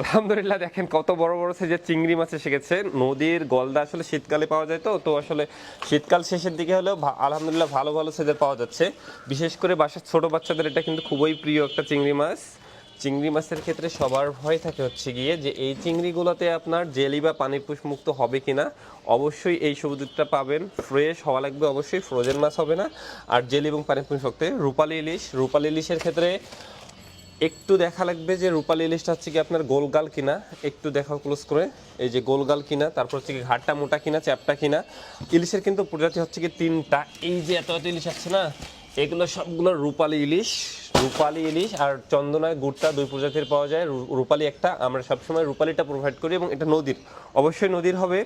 আলহামদুলিল্লাহ, দেখেন কত বড় বড় সাইজের চিংড়ি মাছ গেছে। নদীর গলদা আসলে শীতকালে পাওয়া যায় তো তো আসলে শীতকাল শেষের দিকে হলেও আলহামদুলিল্লাহ ভালো ভালো সাইজের পাওয়া যাচ্ছে। বিশেষ করে বাসার ছোট বাচ্চাদের এটা কিন্তু খুবই প্রিয় একটা চিংড়ি মাছ। চিংড়ি মাছের ক্ষেত্রে সবার ভয় থাকে হচ্ছে গিয়ে যে এই চিংড়িগুলোতে আপনার জেলি বা পানি মুক্ত হবে কিনা। অবশ্যই এই সবুজটা পাবেন। ফ্রেশ হওয়া লাগবে অবশ্যই, ফ্রোজেন মাছ হবে না। আর জেলি এবং পানি মুক্ত রূপালি ইলিশ, রূপালি ইলিশের ক্ষেত্রে একটু দেখা লাগবে যে রূপালি ইলিশটা হচ্ছে কি আপনার গোলগাল কিনা। একটু দেখাও ক্লোজ করে। এই যে গোলগাল কিনা, তারপর হচ্ছে কি ঘাটটা মোটা কিনা, চ্যাপটা কিনা। ইলিশের কিন্তু প্রজাতি হচ্ছে কি তিনটা। এই যে এত এত ইলিশ আছে না, এগুলো সবগুলো রূপালি ইলিশ রূপালি ইলিশ আর চন্দনায় গুড়টা দুই প্রজাতির পাওয়া যায়। রূপালি একটা, আমরা সবসময় রূপালিটা প্রোভাইড করি এবং এটা নদীর। অবশ্যই নদীর হবে।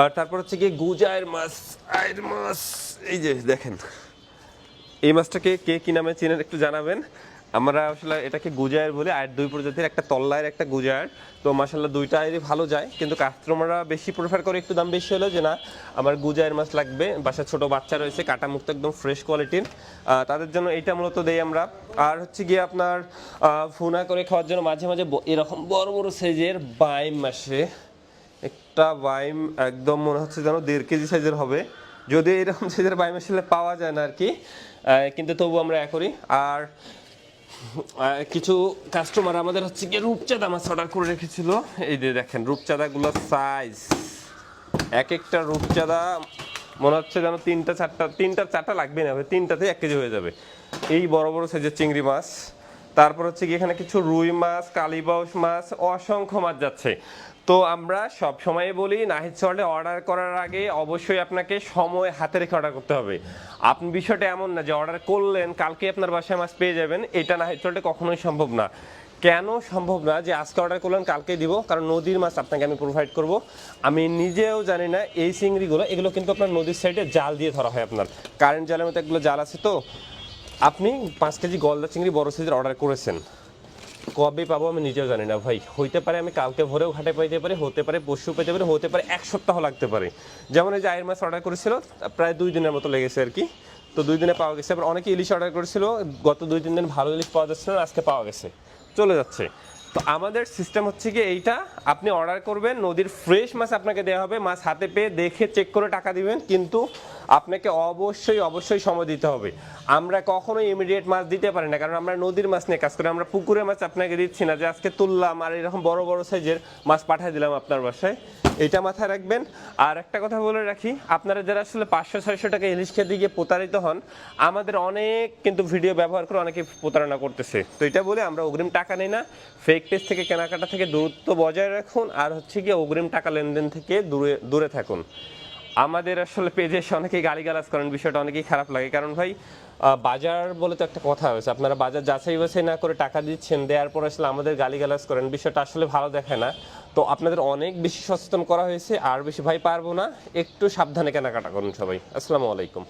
আর তারপর হচ্ছে কি গুজায়ের মাছ আয়ের মাছ, এই যে দেখেন। এই মাছটাকে কে কি নামে চিনেন একটু জানাবেন। আমরা আসলে এটাকে গুজায়ের বলি, আর দুই প্রজাতির একটা তল্লায়ের একটা গুজায়ের। তো মাসাল্লাহ দুইটা আয়েরই ভালো যায়, কিন্তু কাস্টমাররা বেশি প্রেফার করে একটু দাম বেশি হলো যে না, আমার গুজায়ের মাছ লাগবে বাসায় ছোট বাচ্চা রয়েছে, কাটা মুক্ত একদম ফ্রেশ কোয়ালিটির তাদের জন্য এইটা মূলত দেই আমরা। আর হচ্ছে গিয়ে আপনার ফুনা করে খাওয়ার জন্য মাঝে মাঝে এরকম বড় বড় সাইজের বাইম মাসে একটা বাইম একদম মনে হচ্ছে যেন দেড় কেজি সাইজের হবে। যদিও এরকম সাইজের বাইম আসলে পাওয়া যায় না আর কি কিন্তু তবু আমরা করি। আর কিছু কাস্টমার আমাদের হচ্ছে গিয়ে রূপচাঁদা মাছ অর্ডার করে রেখেছিল। এই যে দেখেন, রূপচাঁদাগুলোর সাইজ এক একটা রূপচাঁদা মনে হচ্ছে যেন তিনটা, চারটা তিনটা, চারটা লাগবে না তিনটাতে এক কেজি হয়ে যাবে। এই বড় বড় সাইজের চিংড়ি মাছ। তারপর হচ্ছে কি এখানে কিছু রুই মাছ, কালীবাউস মাছ, অসংখ্য মাছ যাচ্ছে। তো আমরা সব সময় বলি, নাহিদ সল্টে অর্ডার করার আগে অবশ্যই আপনাকে সময় হাতে রেখে অর্ডার করতে হবে। আপনি বিষয়টা এমন না যে অর্ডার করলেন, কালকে আপনার বাসায় মাছ পেয়ে যাবেন, এটা নাহিদ সল্টে কখনোই সম্ভব না। কেন সম্ভব না যে আজকে অর্ডার করলেন, কালকে দিব, কারণ নদীর মাছ আপনাকে আমি প্রোভাইড করব। আমি নিজেও জানি না এই চিংড়িগুলো, এগুলো কিন্তু আপনার নদীর সাইডে জাল দিয়ে ধরা হয় আপনার। কারেন্ট জালের মতো এগুলো জাল আছে তো, আপনি পাঁচ কেজি গলদা চিংড়ি বড় সাইজের অর্ডার করেছেন। কবে পাবো আমি নিজেও জানি না ভাই। হইতে পারে আমি কালকে ভোরেও ঘাটে পাইতে পারি, হতে পারে পরশু পেতে পারি, হতে পারে এক সপ্তাহ লাগতে পারে। যেমন এই যে আয়ের মাছ অর্ডার করেছিল, প্রায় দুই দিনের মতো লেগেছে আর কি। তো দুই দিনে পাওয়া গেছে, আবার অনেকে ইলিশ অর্ডার করেছিল, গত দুই, তিন দিন ভালো ইলিশ পাওয়া যাচ্ছে না, আজকে পাওয়া গেছে। চলে যাচ্ছে। তো আমাদের সিস্টেম হচ্ছে কি এইটা, আপনি অর্ডার করবেন, নদীর ফ্রেশ মাছ আপনাকে দেওয়া হবে, মাছ হাতে পেয়ে দেখে চেক করে টাকা দিবেন, কিন্তু আপনাকে অবশ্যই অবশ্যই সময় দিতে হবে। আমরা কখনোই ইমিডিয়েট মাছ দিতে পারি না, কারণ আমরা নদীর মাছ নিয়ে কাজ করি। আমরা পুকুরের মাছ আপনাকে দিচ্ছি না, যে আজকে তুললাম আর এরকম বড় বড় সাইজের মাছ পাঠিয়ে দিলাম আপনার বাসায়। এটা মাথায় রাখবেন। আর একটা কথা বলে রাখি, আপনারা যারা আসলে পাঁচশো, ছয়শো টাকা ইলিশ খেতে গিয়ে প্রতারিত হন, আমাদের অনেক কিন্তু ভিডিও ব্যবহার করে অনেকে প্রতারণা করতেছে। তো এটা বলে আমরা অগ্রিম টাকা নেই না ফেক পেজ থেকে, কেনাকাটা থেকে দূরত্ব বজায় রাখুন, আর হচ্ছে গিয়ে অগ্রিম টাকা লেনদেন থেকে দূরে দূরে থাকুন। আমাদের আসলে পেজে এসে অনেকেই গালিগালাজ করেন, বিষয়টা অনেকেই খারাপ লাগে। কারণ ভাই বাজার বলে তো একটা কথা হয়েছে। আপনারা বাজার যাচাই বাছাই না করে টাকা দিচ্ছেন, দেওয়ার পর আসলে আমাদের গালিগালাজ করেন, বিষয়টা আসলে ভালো দেখে না। তো আপনাদের অনেক বেশি সচেতন করা হয়েছে, আর বেশি ভাই পারব না। একটু সাবধানে কেনাকাটা করুন সবাই। আসসালামু আলাইকুম।